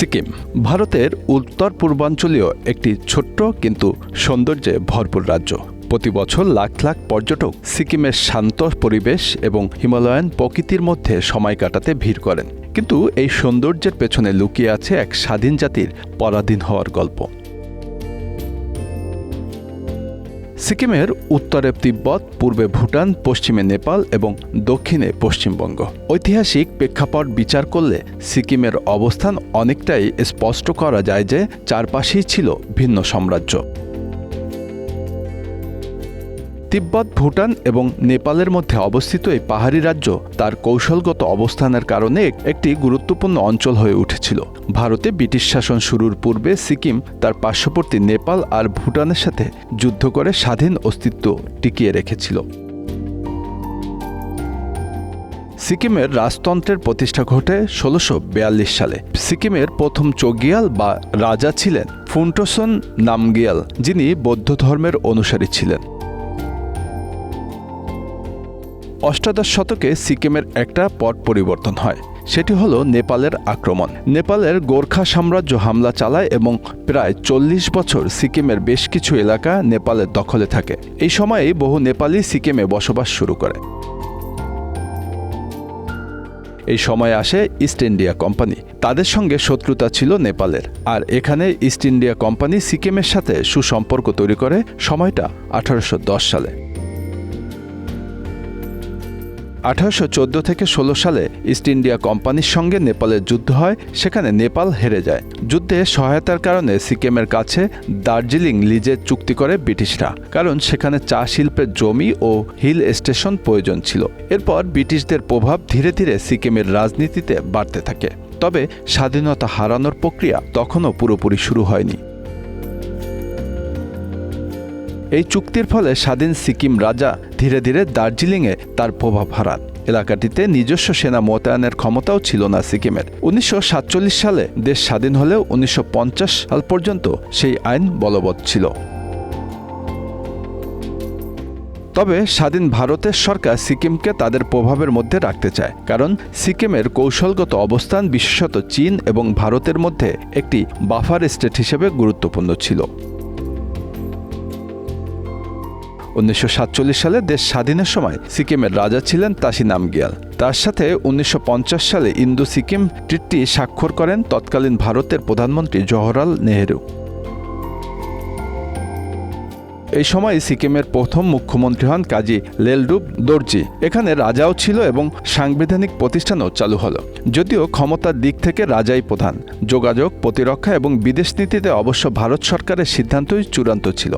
সিকিম, ভারতের উত্তর পূর্বাঞ্চলীয় একটি ছোট্ট কিন্তু সৌন্দর্যে ভরপুর রাজ্য। প্রতি বছর লাখ লাখ পর্যটক সিকিমের শান্ত পরিবেশ এবং হিমালয়ান প্রকৃতির মধ্যে সময় কাটাতে ভিড় করেন। কিন্তু এই সৌন্দর্যের পেছনে লুকিয়ে আছে এক স্বাধীন জাতির পরাধীন হওয়ার গল্প। সিকিমের উত্তরে তিব্বত, পূর্বে ভুটান, পশ্চিমে নেপাল এবং দক্ষিণে পশ্চিমবঙ্গ। ঐতিহাসিক প্রেক্ষাপট বিচার করলে সিকিমের অবস্থান অনেকটাই স্পষ্ট করা যায় যে চারপাশেই ছিল ভিন্ন সাম্রাজ্য। তিব্বত, ভুটান এবং নেপালের মধ্যে অবস্থিত এই পাহাড়ি রাজ্য তার কৌশলগত অবস্থানের কারণে একটি গুরুত্বপূর্ণ অঞ্চল হয়ে উঠেছিল। ভারতে ব্রিটিশ শাসন শুরুর পূর্বে সিকিম তার পার্শ্ববর্তী নেপাল আর ভুটানের সাথে যুদ্ধ করে স্বাধীন অস্তিত্ব টিকিয়ে রেখেছিল। সিকিমের রাজতন্ত্রের প্রতিষ্ঠা ঘটে ষোলোশো সালে। সিকিমের প্রথম চোগিয়াল বা রাজা ছিলেন ফুন্টোসন নামগিয়াল, যিনি বৌদ্ধ ধর্মের অনুসারী ছিলেন। অষ্টাদশ শতকে সিকিমের একটা পট পরিবর্তন হয়। সেটি হলো নেপালের আক্রমণ। নেপালের গোর্খা সাম্রাজ্য হামলা চালায় এবং প্রায় চল্লিশ বছর সিকিমের বেশ কিছু এলাকা নেপালের দখলে থাকে। এই সময়েই বহু নেপালি সিকিমে বসবাস শুরু করে। এই সময় আসে ইস্ট ইন্ডিয়া কোম্পানি। তাদের সঙ্গে শত্রুতা ছিল নেপালের। আর এখানে ইস্ট ইন্ডিয়া কোম্পানি সিকিমের সাথে সুসম্পর্ক তৈরি করে সময়টা আঠারোশো দশ সালে। আঠারোশো চোদ্দ থেকে ষোলো সালে ইস্ট ইন্ডিয়া কোম্পানির সঙ্গে নেপালের যুদ্ধ হয়, সেখানে নেপাল হেরে যায়। যুদ্ধে সহায়তার কারণে সিকিমের কাছে দার্জিলিং লিজের চুক্তি করে ব্রিটিশরা, কারণ সেখানে চা শিল্পের জমি ও হিল স্টেশন প্রয়োজন ছিল। এরপর ব্রিটিশদের প্রভাব ধীরে ধীরে সিকিমের রাজনীতিতে বাড়তে থাকে। তবে স্বাধীনতা হারানোর প্রক্রিয়া তখনও পুরোপুরি শুরু হয়নি। এই চুক্তির ফলে স্বাধীন সিকিম রাজা ধীরে ধীরে দার্জিলিংয়ে তার প্রভাব হারান। এলাকাটিতে নিজস্ব সেনা মোতায়েনের ক্ষমতাও ছিল না সিকিমের। উনিশশো সাতচল্লিশ সালে দেশ স্বাধীন হলেও উনিশশো পঞ্চাশ সাল পর্যন্ত সেই আইন বলবৎ ছিল। তবে স্বাধীন ভারতের সরকার সিকিমকে তাদের প্রভাবের মধ্যে রাখতে চায়, কারণ সিকিমের কৌশলগত অবস্থান বিশেষত চীন এবং ভারতের মধ্যে একটি বাফার স্টেট হিসেবে গুরুত্বপূর্ণ ছিল। উনিশশো সাতচল্লিশ সালে দেশ স্বাধীনের সময় সিকিমের রাজা ছিলেন তাসি নামগিয়াল তার সাথে উনিশশো পঞ্চাশ সালে ইন্দো সিকিম ট্রিটটি স্বাক্ষর করেন তৎকালীন ভারতের প্রধানমন্ত্রী জওহরলাল নেহেরু। এই সময় সিকিমের প্রথম মুখ্যমন্ত্রী হন কাজী লেলডুব দর্জি। এখানে রাজাও ছিল এবং সাংবিধানিক প্রতিষ্ঠানও চালু হলো। যদিও ক্ষমতার দিক থেকে রাজাই প্রধান। যোগাযোগ, প্রতিরক্ষা এবং বিদেশ নীতিতে অবশ্য ভারত সরকারের সিদ্ধান্তই চূড়ান্ত ছিল।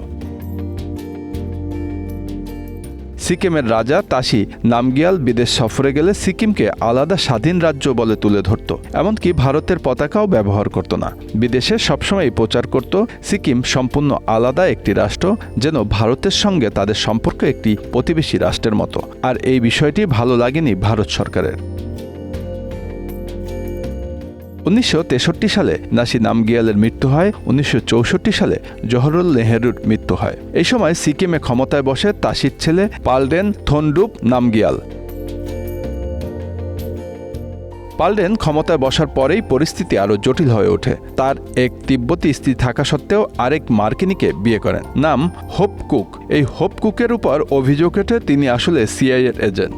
সিকিমের রাজা তাসি নামগিয়াল বিদেশ সফরে গেলে সিকিমকে আলাদা স্বাধীন রাজ্য বলে তুলে ধরত, এমনকি ভারতের পতাকাও ব্যবহার করত না। বিদেশে সবসময় প্রচার করত সিকিম সম্পূর্ণ আলাদা একটি রাষ্ট্র, যেন ভারতের সঙ্গে তাদের সম্পর্ক একটি প্রতিবেশী রাষ্ট্রের মতো। আর এই বিষয়টি ভালো লাগেনি ভারত সরকারের। উনিশশো তেষট্টি সালে নাসি নামগিয়ালের মৃত্যু হয়, উনিশশো চৌষট্টি সালে জহরুল নেহেরুর মৃত্যু হয়। এই সময় সিকিমে ক্ষমতায় বসে তাসির ছেলে পালডেন থনডুপ নামগিয়াল। পালডেন ক্ষমতায় বসার পরেই পরিস্থিতি আরও জটিল হয়ে ওঠে। তার এক তিব্বতী স্ত্রী থাকা সত্ত্বেও আরেক মার্কিনীকে বিয়ে করেন। নাম হোপ কুক। এই হোপ কুকের উপর অভিযোগ ওঠে তিনি আসলে সিআইএর এজেন্ট।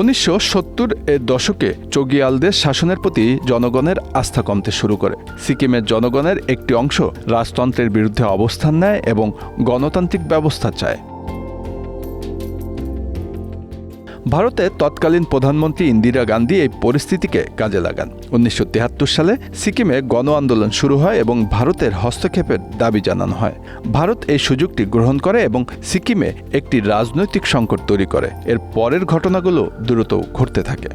উনিশশো সত্তর এর দশকে চগিয়ালদের শাসনের প্রতি জনগণের আস্থা কমতে শুরু করে। সিকিমের জনগণের একটি অংশ রাজতন্ত্রের বিরুদ্ধে অবস্থান নেয় এবং গণতান্ত্রিক ব্যবস্থা চায়। ভারতের তৎকালীন প্রধানমন্ত্রী ইন্দিরা গান্ধী এই পরিস্থিতিকে কাজে লাগান। উনিশশো সালে সিকিমে গণ আন্দোলন শুরু হয় এবং ভারতের হস্তক্ষেপের দাবি জানানো হয়। ভারত এই সুযোগটি গ্রহণ করে এবং সিকিমে একটি রাজনৈতিক সংকট তৈরি করে। এর পরের ঘটনাগুলো দ্রুত ঘটতে থাকে।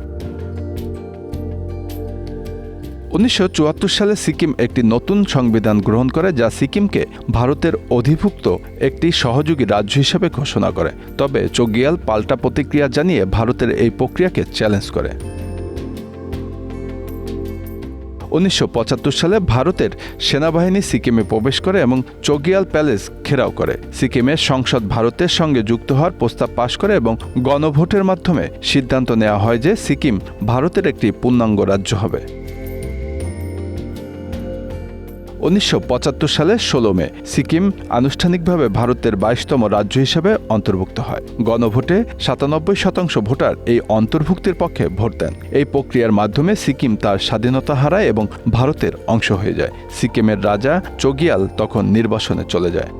উনিশশো চুয়াত্তর সালে সিকিম একটি নতুন সংবিধান গ্রহণ করে, যা সিকিমকে ভারতের অধিভুক্ত একটি সহযোগী রাজ্য হিসেবে ঘোষণা করে। তবে চোগিয়াল পাল্টা প্রতিক্রিয়া জানিয়ে ভারতের এই প্রক্রিয়াকে চ্যালেঞ্জ করে। উনিশশো পঁচাত্তর সালে ভারতের সেনাবাহিনী সিকিমে প্রবেশ করে এবং চোগিয়াল প্যালেস ঘেরাও করে। সিকিমের সংসদ ভারতের সঙ্গে যুক্ত হওয়ার প্রস্তাব পাশ করে এবং গণভোটের মাধ্যমে সিদ্ধান্ত নেওয়া হয় যে সিকিম ভারতের একটি পূর্ণাঙ্গ রাজ্য হবে। উনিশশো সালে ষোলো মে, সিকিম আনুষ্ঠানিকভাবে ভারতের বাইশতম রাজ্য হিসেবে অন্তর্ভুক্ত হয়। গণভোটে সাতানব্বই শতাংশ ভোটার এই অন্তর্ভুক্তির পক্ষে ভোট দেন। এই প্রক্রিয়ার মাধ্যমে সিকিম তার স্বাধীনতা হারায় এবং ভারতের অংশ হয়ে যায়। সিকিমের রাজা চোগিয়াল তখন নির্বাসনে চলে যায়।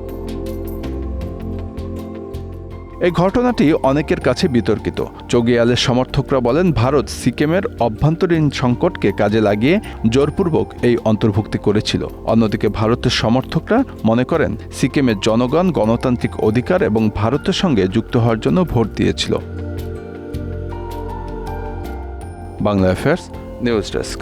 এই ঘটনাটি অনেকের কাছে বিতর্কিত। চোগিয়ালের সমর্থকরা বলেন, ভারত সিকিমের অভ্যন্তরীণ সংকটকে কাজে লাগিয়ে জোরপূর্বক এই অন্তর্ভুক্তি করেছিল। অন্যদিকে ভারতের সমর্থকরা মনে করেন, সিকিমের জনগণ গণতান্ত্রিক অধিকার এবং ভারতের সঙ্গে যুক্ত হওয়ার জন্য ভোট দিয়েছিল। Bangla affairs news desk